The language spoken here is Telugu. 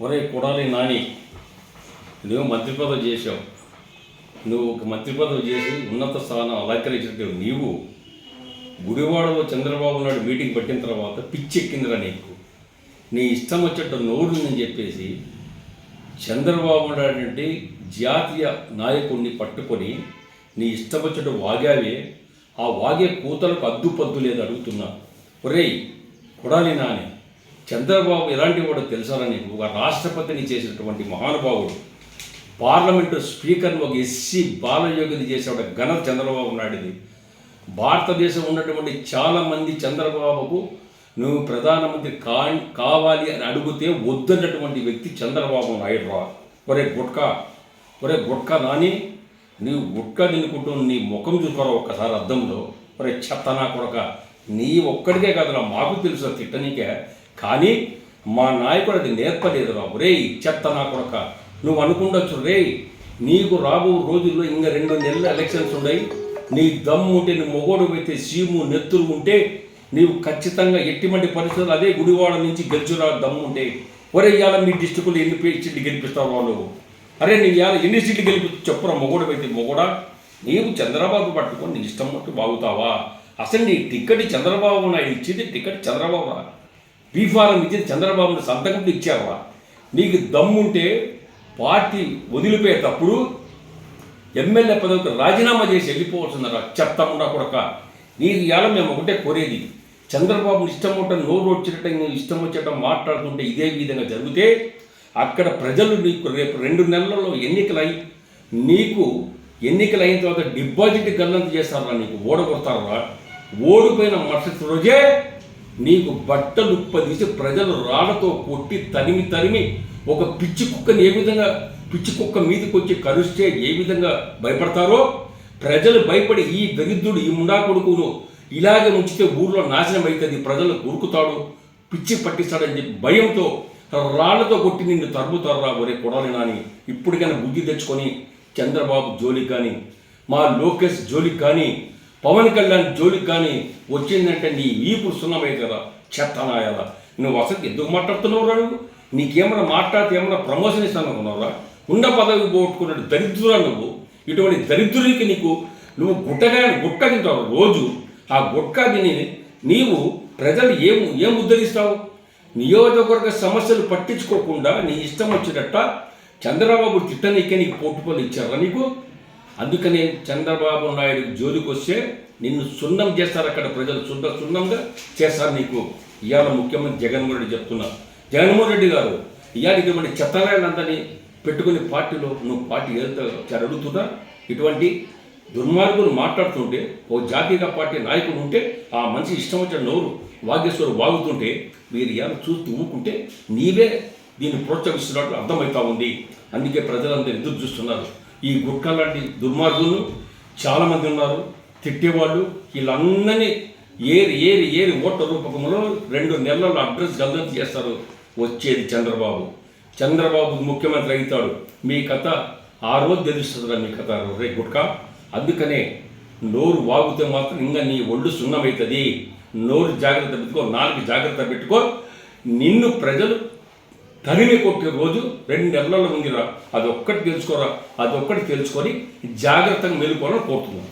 ఒరే కొడాలి నాని. నువ్వు మంత్రి పదవి చేసావు నువ్వు ఒక మంత్రి పదవి చేసి ఉన్నత స్థానం అలంకరించినట్టు నీవు. గుడివాడలో చంద్రబాబు నాయుడు మీటింగ్ పెట్టిన తర్వాత పిచ్చెక్కిందిరా నీకు. నీ ఇష్టం వచ్చేట నోరుందని చెప్పేసి చంద్రబాబు నాయుడు అంటే జాతీయ నాయకుడిని పట్టుకొని నీ ఇష్టం వచ్చేట వాగావే. ఆ వాగే కూతలకు అద్దుపద్దు లేదు అడుగుతున్నా. ఒరేయ్ కొడాలి నాని. చంద్రబాబు ఎలాంటి వాడో తెలుసారా నీకు? ఒక రాష్ట్రపతిని చేసినటువంటి మహానుభావుడు పార్లమెంటు స్పీకర్ని ఒక ఎస్సీ బాలయోగిని చేసే ఘన చంద్రబాబు నాయుడుది. భారతదేశం ఉన్నటువంటి చాలామంది చంద్రబాబుకు నువ్వు ప్రధానమంత్రి కా కావాలి అని అడిగితే వద్దన్నటువంటి వ్యక్తి చంద్రబాబు నాయుడు రా. ఒరే గుట్కా ఒరే గుట్కా నాని నీవు గుట్కా తినుకుంటూ నీ ముఖం చూసుకోరా ఒక్కసారి అద్దంలో? ఒరే చెత్త నా కొడక నీ ఒక్కడికే కాదురా మాకు తెలుసు తిట్టనీకే కానీ మా నాయకుడు అది నేర్పలేదు రాబు రే చెత్త నా కొడక. నువ్వు అనుకుండొచ్చు రే నీకు రాబో రోజుల్లో ఇంకా రెండు నెలల ఎలక్షన్స్ ఉన్నాయి నీ దమ్ము ఉంటే నీ మొగోడు పెడితే సీము నెత్తులు ఉంటే నీవు ఖచ్చితంగా ఎట్టిమంటి పరిస్థితులు అదే గుడివాడ నుంచి గెలుచురా దమ్ము ఉంటే ఒరే ఇవాళ మీ డిస్టిక్లో ఎన్ని సీట్లు గెలిపిస్తావు వాళ్ళు అరే నీ ఇవాళ ఎన్ని సీట్లు గెలిపి చెప్పురా మొగోడు పెడితే మొగోడా? నీవు చంద్రబాబు పట్టుకొని నీ ఇష్టం మట్టు బాగుతావా? అసలు నీ టికెట్ చంద్రబాబు నాయుడు ఇచ్చింది టికెట్ చంద్రబాబు రా బీఫారం ఇచ్చింది చంద్రబాబు సంతకం ఇచ్చావా నీకు దమ్ముంటే పార్టీ వదిలిపోయేటప్పుడు ఎమ్మెల్యే పదవికి రాజీనామా చేసి వెళ్ళిపోవచ్చున్నారా చెత్తముండా కొడక. నీకు ఇవాళ మేము ఒకటే కోరేది. చంద్రబాబు ఇష్టం ఉండటం నోరు వచ్చినట్టు ఇష్టం వచ్చేటం మాట్లాడుతుంటే ఇదే విధంగా జరిగితే అక్కడ ప్రజలు నీకు రేపు రెండు నెలల్లో ఎన్నికలై నీకు ఎన్నికలు అయిన తర్వాత డిపాజిట్ గల్లంత చేస్తారా నీకు? ఓడగొడతారా? ఓడిపోయిన మరుసటి రోజే నీకు బట్టలుప్పదీసి ప్రజలు రాళ్ళతో కొట్టి తరిమి తరిమి ఒక పిచ్చి కుక్కని ఏ విధంగా పిచ్చి కుక్క మీదకి వచ్చి కరుస్తే ఏ విధంగా భయపడతారో? ప్రజలు భయపడి ఈ దరిద్రుడు ఈ ముండా కొడుకును ఇలాగే ఉంచితే ఊర్లో నాశనం అవుతుంది ప్రజలు ఉరుకుతాడు పిచ్చి పట్టిస్తాడని చెప్పి భయంతో రాళ్ళతో కొట్టి నిన్ను తరుముతారా ఒరే కొడాలి నాని. ఇప్పటికైనా బుద్ధి తెచ్చుకొని చంద్రబాబు జోలికి కానీ మా లోకేష్ జోలికి కానీ పవన్ కళ్యాణ్ జోలికి కానీ వచ్చిందంటే నీ వీపు సున్నమే కదా చెత్తనాయాల. నువ్వు అసలు ఎందుకు మాట్లాడుతున్నావు నువ్వు? నీకేమైనా మాట్లాడితే ఏమైనా ప్రమోషన్ ఇస్తాను అనుకున్నావురా ఉన్న పదవి పోగొట్టుకున్నాడు దరిద్రురా నువ్వు. ఇటువంటి దరిద్రునికి నీకు నువ్వు గుట్టగా గుట్క తింటావు రోజు. ఆ గుట్ట తిని నీవు ప్రజలు ఏం ఏం ఉద్ధరిస్తావు? నియోజకవర్గ సమస్యలు పట్టించుకోకుండా నీ ఇష్టం వచ్చేటట్ట చంద్రబాబు తిట్టనీకే నీకు పోటుపోలు ఇచ్చారా నీకు? అందుకనే చంద్రబాబు నాయుడు జోలికి వస్తే నిన్ను సున్నం చేస్తారు అక్కడ ప్రజలు. సున్న సున్నంగా చేస్తారు నీకు. ఇవాళ ముఖ్యమంత్రి జగన్మోహన్ రెడ్డి చెప్తున్నా జగన్మోహన్ రెడ్డి గారు ఇవాళ మన చెత్తనాయలందరినీ పెట్టుకుని పార్టీలో నువ్వు పార్టీ వెళ్తా అడుగుతున్నా ఇటువంటి దుర్మార్గులు మాట్లాడుతుంటే ఓ జాతీయ పార్టీ నాయకుడు ఉంటే ఆ మనిషి ఇష్టం వచ్చిన నోరు వాగేశ్వరు వాగుతుంటే మీరు ఇవాళ చూస్తూ ఊరుకుంటే నీవే దీన్ని ప్రోత్సహిస్తున్నట్లు అర్థమవుతా ఉంది. అందుకే ప్రజలందరూ ఎదురు చూస్తున్నారు. ఈ గుట్క లాంటి దుర్మార్గులు చాలామంది ఉన్నారు. తిట్టేవాళ్ళు వీళ్ళందరినీ ఏరి ఏరి ఏరి ఓట్ల రూపకంలో రెండు నెలల్లో అడ్రస్ గల్లంత చేస్తారు వచ్చేది చంద్రబాబు. చంద్రబాబు ముఖ్యమంత్రి అవుతాడు. మీ కథ ఆ రోజు తెలుస్తుందిరా మీ కథ. రే గుట్క అందుకనే నోరు వాగితే మాత్రం ఇంకా నీ ఒళ్ళు సున్నమవుతుంది నోరు జాగ్రత్త పెట్టుకో నాలుగు జాగ్రత్త పెట్టుకో. నిన్ను ప్రజలు తరిమి కొట్టే రోజు రెండు నెలల్లో ఉందిరా అది ఒక్కటి తెలుసుకోరా? అది ఒక్కటి తెలుసుకొని జాగ్రత్తగా మెలుకోవాలని కోరుతున్నాను